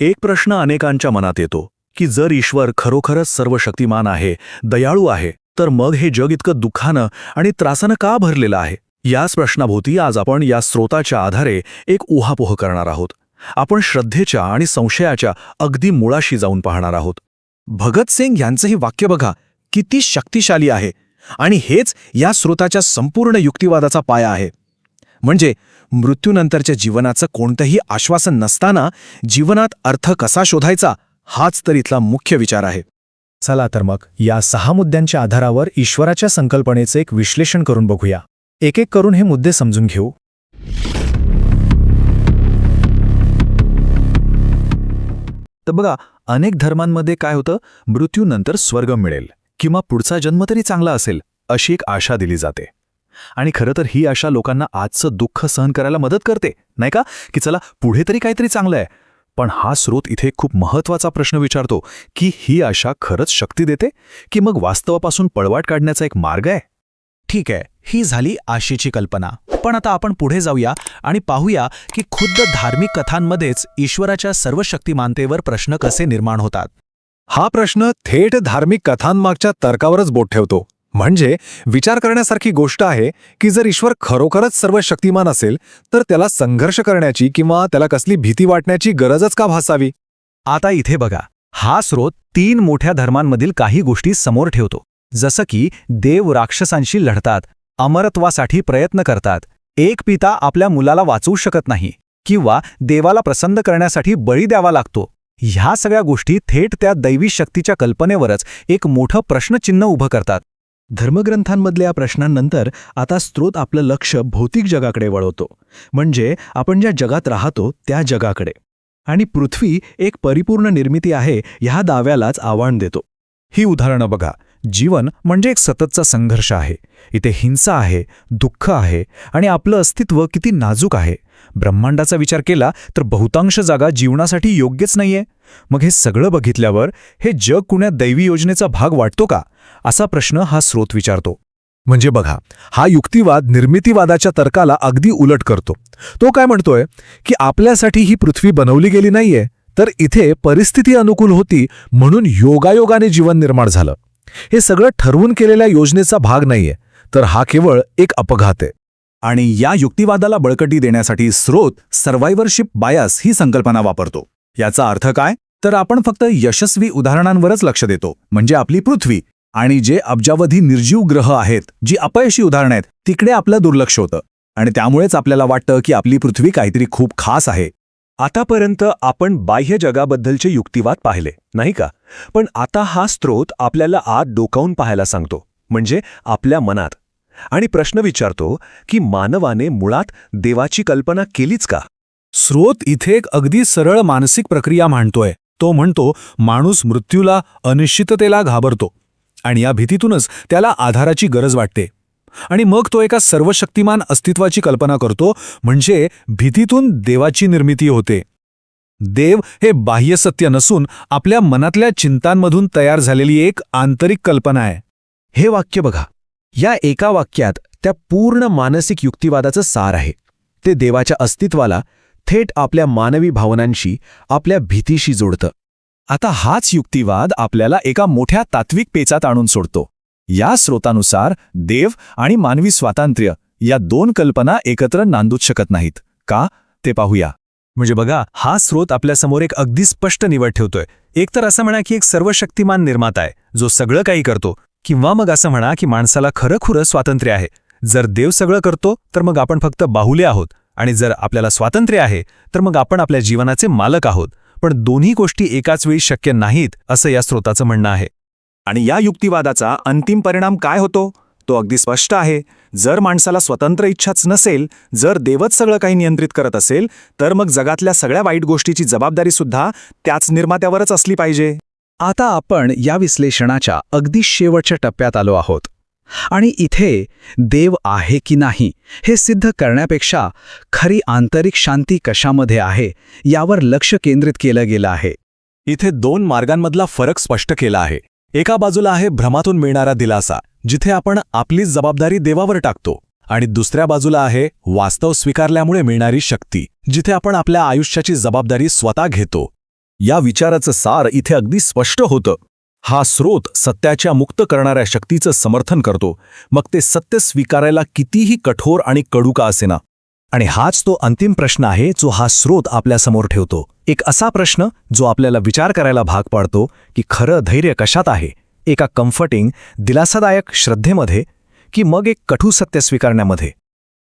एक प्रश्न अनेकांच्या मनात येतो की जर ईश्वर खरोखरच सर्व शक्तिमान आहे दयाळू आहे तर मग हे जग इतकं दुःखानं आणि त्रासानं का भरलेलं आहे? याच प्रश्नाभोवती आज आपण या स्रोताच्या आधारे एक उहापोह करणार आहोत. आपण श्रद्धेच्या आणि संशयाच्या अगदी मुळाशी जाऊन पाहणार आहोत. भगतसिंग यांचं हे वाक्य बघा किती शक्तिशाली आहे. आणि हेच या स्रोताच्या संपूर्ण युक्तिवादाचा पाया आहे. म्हणजे मृत्यूनंतरच्या जीवनाचं कोणतंही आश्वासन नसताना जीवनात अर्थ कसा शोधायचा हाच तर इथला मुख्य विचार आहे. चला तर मग या सहा मुद्द्यांच्या आधारावर ईश्वराच्या संकल्पनेचं एक विश्लेषण करून बघूया. एक एक करून हे मुद्दे समजून घेऊ. तर बघा अनेक धर्मांमध्ये काय होतं? मृत्यूनंतर स्वर्ग मिळेल किंवा पुढचा जन्म तरी चांगला असेल अशी एक आशा दिली जाते. आणि खरं तर ही आशा लोकांना आजचं दुःख सहन करायला मदत करते नाही का? की चला पुढे तरी काहीतरी चांगलं आहे. पण हा स्रोत इथे खूप महत्त्वाचा प्रश्न विचारतो की ही आशा खरंच शक्ती देते? की मग वास्तवापासून पळवाट काढण्याचा एक मार्ग आहे? ठीक आहे ही झाली आशेची कल्पना. पण आता आपण पुढे जाऊया आणि पाहूया की खुद्द धार्मिक कथांमध्येच ईश्वराच्या सर्व शक्तिमानतेवर प्रश्न कसे निर्माण होतात. हा प्रश्न थेट धार्मिक कथांमागच्या तर्कावरच बोट ठेवतो. म्हणजे विचार करण्यासारखी गोष्ट आहे की जर ईश्वर खरोखरच सर्व शक्तिमान असेल तर त्याला संघर्ष करण्याची किंवा त्याला कसली भीती वाटण्याची गरजच का भासावी? आता इथे बघा. हा स्रोत तीन मोठ्या धर्मांमधील काही गोष्टी समोर ठेवतो. जसं की देव राक्षसांशी लढतात अमरत्वासाठी प्रयत्न करतात एक पिता आपल्या मुलाला वाचवू शकत नाही किंवा देवाला प्रसन्न करण्यासाठी बळी द्यावा लागतो. ह्या सगळ्या गोष्टी थेट त्या दैवी शक्तीच्या कल्पनेवरच एक मोठं प्रश्नचिन्ह उभं करतात. धर्मग्रंथांमधल्या प्रश्नांनंतर आता स्रोत आपलं लक्ष भौतिक जगाकडे वळवतो. म्हणजे आपण ज्या जगात राहतो त्या जगाकडे. आणि पृथ्वी एक परिपूर्ण निर्मिती आहे ह्या दाव्यालाच आव्हान देतो. ही उदाहरणं बघा. जीवन म्हणजे एक सततचा संघर्ष आहे. इथे हिंसा आहे दुःख आहे आणि आपलं अस्तित्व किती नाजूक आहे. ब्रह्मांडाचा विचार केला तर बहुतांश जागा जीवनासाठी योग्यच नाहीये. मग हे सगळं बघितल्यावर हे जग कुण्या दैवी योजनेचा भाग वाटतो का? असा प्रश्न हा स्रोत विचारतो. म्हणजे बघा हा युक्तिवाद निर्मितीवादाच्या तर्काला अगदी उलट करतो. तो काय म्हणतोय? की आपल्यासाठी ही पृथ्वी बनवली गेली नाहीये तर इथे परिस्थिती अनुकूल होती म्हणून योगायोगाने जीवन निर्माण झालं. हे सगळं ठरवून केलेल्या योजनेचा भाग नाहीये तर हा केवळ एक अपघात आहे. आणि या युक्तिवादाला बळकटी देण्यासाठी स्रोत सर्व्हायव्हरशिप बायास ही संकल्पना वापरतो. याचा अर्थ काय? तर आपण फक्त यशस्वी उदाहरणांवरच लक्ष देतो म्हणजे आपली पृथ्वी. आणि जे अब्जावधी निर्जीव ग्रह आहेत जी अपयशी उदाहरणं आहेत तिकडे आपलं दुर्लक्ष होतं. आणि त्यामुळेच आपल्याला वाटतं की आपली पृथ्वी काहीतरी खूप खास आहे. आतापर्यंत आपण बाह्य जगाबद्दलचे युक्तिवाद पाहिले नाही का? पण आता हा स्रोत आपल्याला आत डोकावून पाहायला सांगतो म्हणजे आपल्या मनात. आणि प्रश्न विचारतो की मानवाने मुळात देवाची कल्पना केलीच का? स्रोत इथे एक अगदी सरळ मानसिक प्रक्रिया मांडतोय. तो म्हणतो माणूस मृत्यूला अनिश्चिततेला घाबरतो. आणि या भीतीतूनच त्याला आधाराची गरज वाटते. आणि मग तो एका सर्वशक्तिमान अस्तित्वाची कल्पना करतो म्हणजे भीतीतून देवाची निर्मिती होते. देव हे बाह्य सत्य नसून आपल्या मनातल्या चिंतांमधून तयार झालेली एक आंतरिक कल्पना आहे. हे वाक्य बघा. या एका वाक्यात त्या पूर्ण मानसिक युक्तिवादाचं सार आहे. ते देवाच्या अस्तित्वाला थेट आपल्या मानवी भावनांशी आपल्या भीतीशी जोडतं. आता हाच युक्तिवाद आपल्याला एका मोठ्या तात्विक पेचात आणून सोडतो. या स्रोतानुसार देव आणि मानवी स्वातंत्र्य या दोन कल्पना एकत्र नांदूच शकत नाहीत. का? ते पाहूया. म्हणजे बघा हा स्रोत आपल्यासमोर एक अगदी स्पष्ट निवड ठेवतोय. एकतर असं म्हणा की एक सर्वशक्तिमान निर्माता आहे जो सगळं काही करतो किंवा मग असं म्हणा की माणसाला खरंखुरं स्वातंत्र्य आहे. जर देव सगळं करतो तर मग आपण फक्त बाहुले आहोत आणि जर आपल्याला स्वातंत्र्य आहे तर मग आपण आपल्या जीवनाचे मालक आहोत. पण दोन्ही गोष्टी एकाच वेळी शक्य नाहीत असं या स्रोताचं म्हणणं आहे. आणि या युक्तिवादाचा अंतिम परिणाम काय होतो? तो अगदी स्पष्ट आहे. जर माणसाला स्वतंत्र इच्छाच नसेल जर देवच सगळं काही नियंत्रित करत असेल तर मग जगातल्या सगळ्या वाईट गोष्टीची जबाबदारी सुद्धा त्याच निर्मात्यावरच असली पाहिजे. आता आपण या विश्लेषणाच्या अगदी शेवटच्या टप्प्यात आलो आहोत. आणि इथे देव आहे की नाही हे सिद्ध करण्यापेक्षा खरी आंतरिक शांती कशामध्ये आहे यावर लक्ष केंद्रित केलं गेलं आहे. इथे दोन मार्गांमधला फरक स्पष्ट केला आहे. एका बाजूला आहे भ्रमातून मिळणारा दिलासा जिथे आपण आपलीच जबाबदारी देवावर टाकतो आणि दुसऱ्या बाजूला आहे वास्तव स्वीकारल्यामुळे मिळणारी शक्ती जिथे आपण आपल्या आयुष्याची जबाबदारी स्वतः घेतो. या विचाराचं सार इथे अगदी स्पष्ट होतं. हा स्रोत सत्याच्या मुक्त करणाऱ्या शक्तीचं समर्थन करतो. मग ते सत्य स्वीकारायला कितीही कठोर आणि कडुका असेना. आणि हाच तो अंतिम प्रश्न आहे जो हा स्रोत आपल्यासमोर ठेवतो. एक असा प्रश्न जो आपल्याला विचार करायला भाग पाडतो की खरं धैर्य कशात आहे? एका कम्फर्टिंग दिलासादायक श्रद्धेमध्ये की मग एक कठू सत्य स्वीकारण्यामध्ये?